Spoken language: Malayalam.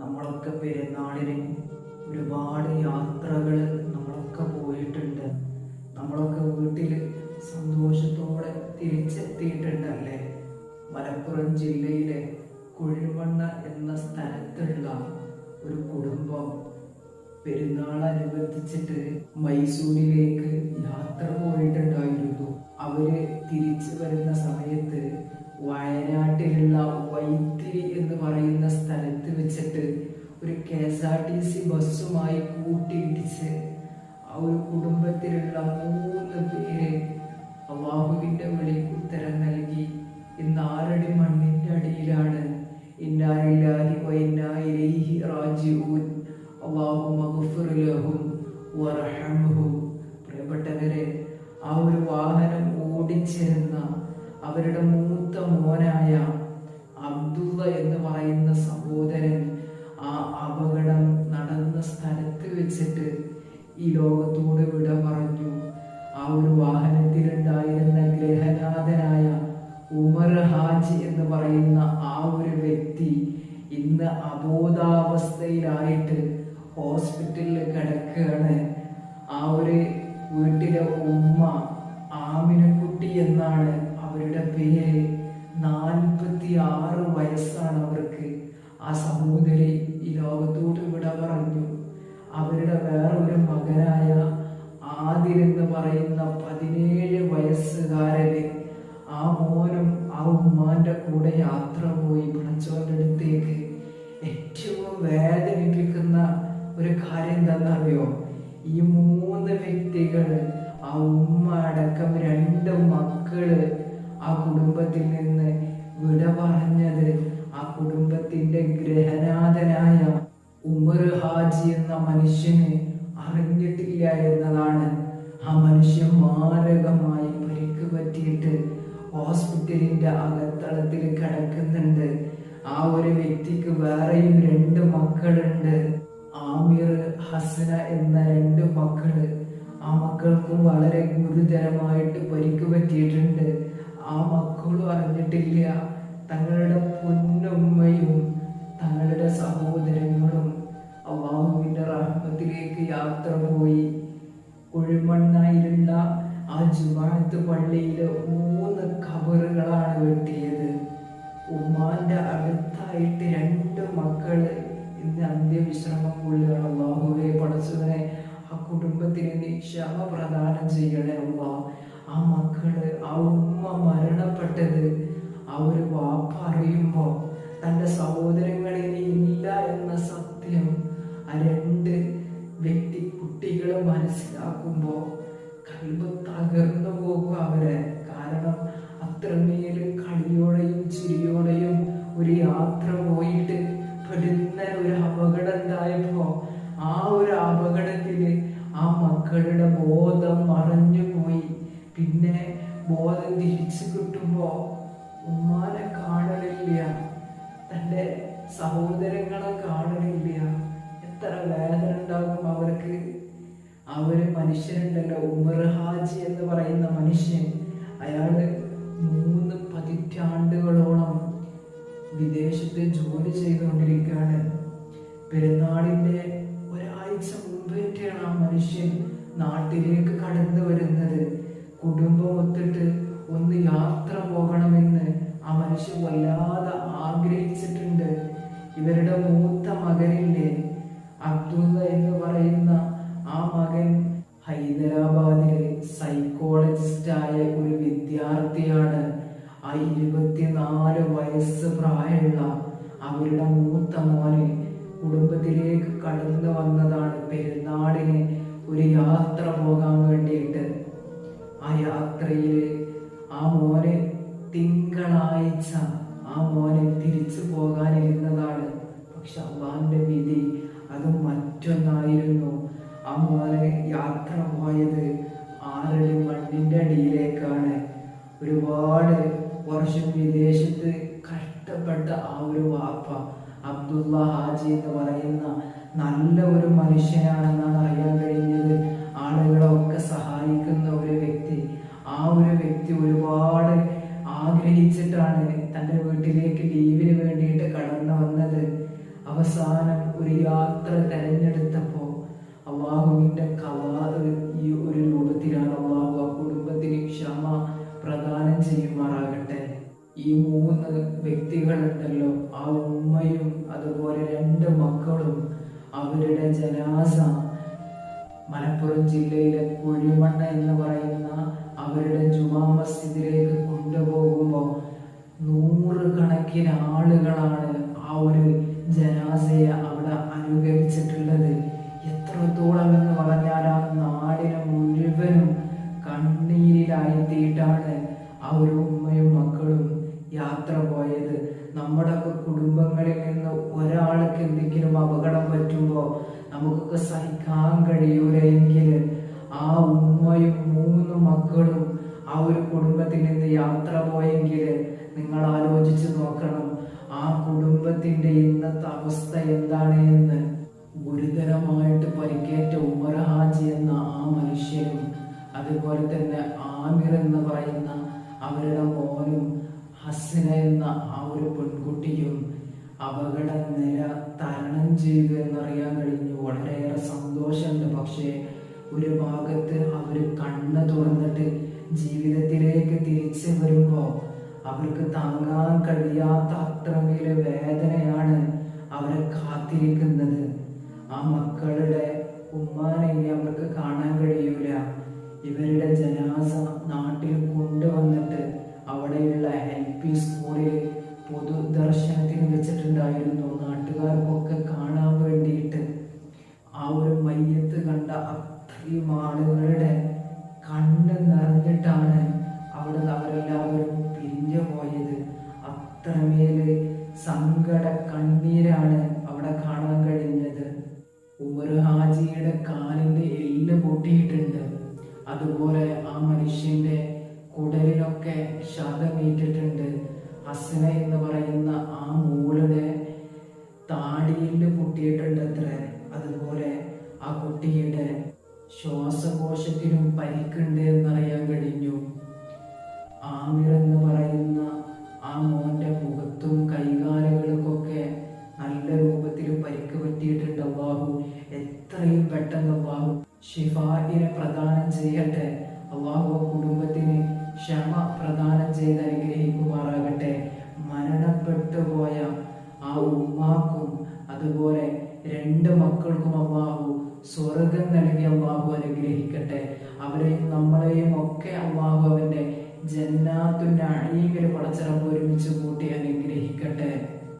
നമ്മളൊക്കെ പെരുന്നാളിന് ഒരുപാട് യാത്രകൾ നമ്മളൊക്കെ പോയിട്ടുണ്ട്. നമ്മളൊക്കെ വീട്ടിൽ സന്തോഷത്തോടെ തിരിച്ചെത്തിയിട്ടുണ്ട് തിരിച്ചെത്തിയിട്ടുണ്ടല്ലേ? മലപ്പുറം ജില്ലയിലെ കുഴിമണ്ണ എന്ന സ്ഥലത്തുള്ള ഒരു കുടുംബം പെരുന്നാൾ അനുബന്ധിച്ചിട്ട് മൈസൂരിലേക്ക് യാത്ര പോയിട്ടുണ്ടായിരുന്നു. അവർ തിരിച്ചു വരുന്ന സമയത്ത് വയനാട്ടിലുള്ള വൈത്തിരി എന്ന് പറയുന്ന സ്ഥലത്ത് വെച്ചിട്ട് ഒരു K S R T C ബസ്സുമായി കൂട്ടിയിടിച്ച് ആ ഒരു കുടുംബത്തിലുള്ള മൂന്ന് പേരെ അള്ളാഹുവിന്റെ വിളിക്ക് ഉത്തരം നൽകി. ഇന്ന് ആറടി മണ്ണിന്റെ അടിയിലാണ്. റാജിഊൻ. പ്രിയപ്പെട്ടവരെ ആ ഒരു വാഹനം ഓടിച്ചിരുന്ന അവരുടെ മൂത്ത മോനായ അബ്ദുള്ള എന്ന് പറയുന്ന സഹോദരൻ ആ അപകടം നടന്ന സ്ഥലത്ത് വെച്ചിട്ട് ഈ ലോകത്തോട് വിട പറഞ്ഞു ആ ഒരു വാഹനത്തിലുണ്ടായിരുന്ന ഗ്രഹനാഥനായ ഉമർ ഹാജി എന്ന് പറയുന്ന ആ ഒരു വ്യക്തി ഇന്ന് അബോധാവസ്ഥയിലായിട്ട് ഹോസ്പിറ്റലിൽ കിടക്കുകയാണ്. ആ ഒരു വീട്ടിലെ ഉമ്മ ആമിനക്കുട്ടി എന്നാണ് അവരുടെ പേര്. നാൽപ്പത്തി ആറ് വയസ്സാണ് അവർക്ക്. ആ സഹോദരി ഈ ലോകത്തോട് വിട പറഞ്ഞു അവരുടെ വേറൊരു മകനായ ആദിർ എന്ന് പറയുന്ന പതിനേഴ് വയസ്സുകാരന് ആ മോനും ആ ഉമ്മാന്റെ കൂടെ യാത്ര പോയി പടച്ചോന്റെ അടുത്തേക്ക്. ഏറ്റവും വേദനിപ്പിക്കുന്ന ഒരു കാര്യം എന്താണെന്നറിയോ? ഈ മൂന്ന് വ്യക്തികൾ ആ ഉമ്മ അടക്കം രണ്ട് മക്കൾ ആ കുടുംബത്തിൽ നിന്ന് വിട പറഞ്ഞത് ആ കുടുംബത്തിന്റെ ഗ്രഹനാഥനായ ഉമർ ഹാജി എന്ന മനുഷ്യന് അറിഞ്ഞിട്ടില്ല എന്നതാണ്. ആ മനുഷ്യൻ മാരകമായി പരിക്ക് പറ്റിയിട്ട് ഹോസ്പിറ്റലിന്റെ അകത്തളത്തിൽ കിടക്കുന്നുണ്ട്. ആ ഒരു വ്യക്തിക്ക് വേറെയും രണ്ട് മക്കളുണ്ട്. ആമിർ ഹസന എന്ന രണ്ട് മക്കൾ. ആ മക്കൾക്കും വളരെ ഗുരുതരമായിട്ട് പരിക്ക് പറ്റിയിട്ടുണ്ട്. ആ മക്കളും അറിഞ്ഞിട്ടില്ല. തങ്ങളുടെ പൊന്നുമ്മയും തങ്ങളുടെ സഹോദരങ്ങളും അവാഹുവിന്റെ റഹ്മത്തിലേക്ക് യാത്ര പോയി. കുഴിമണ്ണായിലുള്ള ആ ജുമാത്ത് പള്ളിയിലെ മൂന്ന് ഖബറുകളാണ് വെട്ടിയത്. ഉമ്മാന്റെ അടുത്തായിട്ട് രണ്ട് മക്കൾ ഇന്ന് അന്ത്യവിശ്രമം കൊള്ളുകയാണ്. അള്ളാഹുവെ പടച്ചവനെ ആ കുടുംബത്തിന് നീ ക്ഷമ പ്രദാനം ചെയ്യണേ അള്ളാ ആ മക്കൾ ആ ഉമ്മ മരണപ്പെട്ടത് ആ ഒരു വാപ്പ അറിയുമ്പോ തന്റെ സഹോദരങ്ങൾ ഇനി ഇല്ല എന്ന സത്യം ആ രണ്ട് വ്യക്തി കുട്ടികൾ മനസ്സിലാക്കുമ്പോ കൽബ് തകർന്നു പോകും അവരെ. കാരണം അത്രമേൽ കളിയോടെയും ചിരിയോടെയും ഒരു യാത്ര പോയിട്ട് പെടുന്ന ഒരു അപകടം ഉണ്ടായപ്പോ ആ ഒരു അപകടത്തിൽ ആ മക്കളുടെ ബോധം മറഞ്ഞു പോയി പിന്നെ ബോധം തിരിച്ചു കിട്ടുമ്പോ ഉമ്മാനെ കാണലില്ല തന്റെ സഹോദരങ്ങളെ കാണലില്ല എത്ര വേദന ഉണ്ടാകും അവർക്ക്. അവർ മനുഷ്യരുണ്ടല്ലോ. ഉമർ ഹാജി എന്ന് പറയുന്ന മനുഷ്യൻ അയാൾ മൂന്ന് പതിറ്റാണ്ടുകളോളം വിദേശത്ത് ജോലി ചെയ്തുകൊണ്ടിരിക്കുകയാണ്. പെരുന്നാളിന്റെ ഒരാഴ്ച മുമ്പേറ്റാണ് ആ മനുഷ്യൻ നാട്ടിലേക്ക് കടന്നു സൈക്കോളജിസ്റ്റായ ഒരു വിദ്യാർത്ഥിയാണ്. ആ ഇരുപത്തിനാല് വയസ്സ് പ്രായമുള്ള അവരുടെ മൂത്ത മോന് കുടുംബത്തിലേക്ക് കടന്നു വന്നതാണ് പെരുന്നാടിന് ഒരു യാത്ര പോകാൻ വേണ്ടിയിട്ട്. ആ യാത്രയിൽ ആ മോനെ തിങ്കളാഴ്ച ആ മോനെ തിരിച്ചു പോകാനിരുന്നതാണ്. പക്ഷെ അള്ളാന്റെ വിധി അത് മറ്റൊന്നായിരുന്നു. ആ മോനെ യാത്ര പോയത് ആറടി മണ്ണിന്റെ അടിയിലേക്കാണ് ഒരുപാട് വർഷം വിദേശത്ത് കഷ്ടപ്പെട്ട ആ ഒരു വാപ്പ അബ്ദുള്ള ഹാജി എന്ന് പറയുന്ന നല്ല ഒരു മനുഷ്യനാണെന്നാണ് അറിയാൻ കഴിഞ്ഞത്. ആളുകളൊക്കെ സഹായിക്കുന്ന ഒരു വ്യക്തി. ആ ഒരു വ്യക്തി ഒരുപാട് ആഗ്രഹിച്ചിട്ടാണ് തന്റെ വീട്ടിലേക്ക് ലീവിന് വേണ്ടിയിട്ട് കടന്നു വന്നത്. അവസാനം ഒരു യാത്ര തെരഞ്ഞെടുത്തപ്പോൾ അള്ളാഹുവിന്റെ കവാറ് ഈ ഒരു പ്രദാനം ചെയ്യുമാറാകട്ടെ. ഈ മൂന്ന് വ്യക്തികളുണ്ടല്ലോ ആ ഉമ്മയും അതുപോലെ രണ്ട് മക്കളും അവരുടെ ജനാസ മലപ്പുറം ജില്ലയിലെ കുഴിമണ്ണ എന്ന് പറയുന്ന അവരുടെ ജുമാ മസ്ജിദിലേക്ക് കൊണ്ടുപോകുമ്പോൾ നൂറുകണക്കിന് ആളുകളാണ് ആ ഒരു ജനാസയെ അവിടെ അനുകരിച്ചിട്ടുള്ളത്. എത്രത്തോളം എന്ന് പറഞ്ഞാൽ ആ നാടിനെ ഒരു ഉമ്മയും മക്കളും യാത്ര പോയത്. നമ്മുടെയൊക്കെ കുടുംബങ്ങളിൽ നിന്ന് ഒരാൾക്ക് എന്തെങ്കിലും അപകടം പറ്റുമ്പോൾ നമുക്കൊക്കെ സഹിക്കാൻ കഴിയൂലെങ്കിൽ ആ ഉമ്മയും മൂന്ന് മക്കളും ആ ഒരു കുടുംബത്തിൽ നിന്ന് യാത്ര പോയെങ്കിൽ നിങ്ങൾ ആലോചിച്ച് നോക്കണം ആ കുടുംബത്തിന്റെ ഇന്നത്തെ അവസ്ഥ എന്താണ് എന്ന്. ഗുരുതരമായിട്ട് പരിക്കേറ്റ ഉമർ ഹാജി എന്ന ആ മനുഷ്യനും അതുപോലെ തന്നെ ആമിർ എന്ന് പറയുന്ന അവരുടെ മോനും ഹസന എന്ന ആ ഒരു പെൺകുട്ടിയും അപകട നില തരണം ചെയ്തു എന്നറിയാൻ കഴിഞ്ഞു. വളരെയേറെ സന്തോഷമുണ്ട്. പക്ഷേ ഒരു ഭാഗത്ത് അവർ കണ്ണ് തുറന്നിട്ട് ജീവിതത്തിലേക്ക് തിരിച്ചു വരുമ്പോൾ അവർക്ക് താങ്ങാൻ കഴിയാത്ത അത്രമേൽ വേദനയാണ് അവരെ കാത്തിരിക്കുന്നത്. ആ മക്കളുടെ ഉമ്മാനെ ഇനി അവർക്ക് കാണാൻ കഴിയൂല. ഇവരുടെ ജനാസ നാട്ടിൽ കൊണ്ടുവന്നിട്ട് അവിടെയുള്ള എൽ പി സ്കൂളിൽ പൊതുദർശനത്തിന് വെച്ചിട്ടുണ്ടായിരുന്നു. നാട്ടുകാർക്കൊക്കെ കാണാൻ വേണ്ടിയിട്ട്. ആ ഒരു മയ്യത്ത് കണ്ട അത്രയും ആളുകളുടെ കണ്ണ് നിറഞ്ഞിട്ടാണ് അവിടെ അവരെല്ലാവരും പിരിഞ്ഞു പോയത്. അത്രമേൽ സങ്കട കണ്ണീരാണ് അവിടെ കാണാൻ കഴിഞ്ഞത്. ഉമർ ഹാജിയുടെ കാലിന്റെ എല്ല് പൊട്ടിയിട്ടുണ്ട്. അതുപോലെ ആ മനുഷ്യന്റെ കുടലിനൊക്കെ ശതമേറ്റിട്ടുണ്ട് ഹസന എന്ന് പറയുന്ന ആ മൂളുടെ താടിയിൽ പൊട്ടിയിട്ടുണ്ട് അത്ര അതുപോലെ ആ കുട്ടിയുടെ ശ്വാസകോശത്തിനും പരിക്കുണ്ട് എന്നറിയാൻ കഴിഞ്ഞു. ആമിർ എന്ന് പറയുന്ന ആ മോന്റെ മുഖത്തും കൈകാലുകൾക്കൊക്കെ നല്ല രൂപത്തിൽ പരിക്ക് പറ്റിയിട്ടുണ്ട് അള്ളാഹു. എത്രയും പെട്ടെന്ന് അള്ളാഹു ഷിഫായിനെ പ്രദാനം ചെയ്യട്ടെ. അള്ളാഹു കുടുംബത്തിന് ക്ഷമ പ്രദാനം ചെയ്ത് അനുഗ്രഹിക്കുമാറാകട്ടെ. മരണപ്പെട്ടു പോയ ആ ഉമ്മാക്കും അതുപോലെ രണ്ട് മക്കൾക്കും അള്ളാഹു സ്വർഗം നൽകി അള്ളാഹു അനുഗ്രഹിക്കട്ടെ. അവരെയും നമ്മളെയും ഒക്കെ അള്ളാഹു അവന്റെ ജന്നാത്തുന്റെ അണീകര പടച്ചിറപ്പ് ഒരുമിച്ച് കൂട്ടി അനുഗ്രഹിക്കട്ടെ.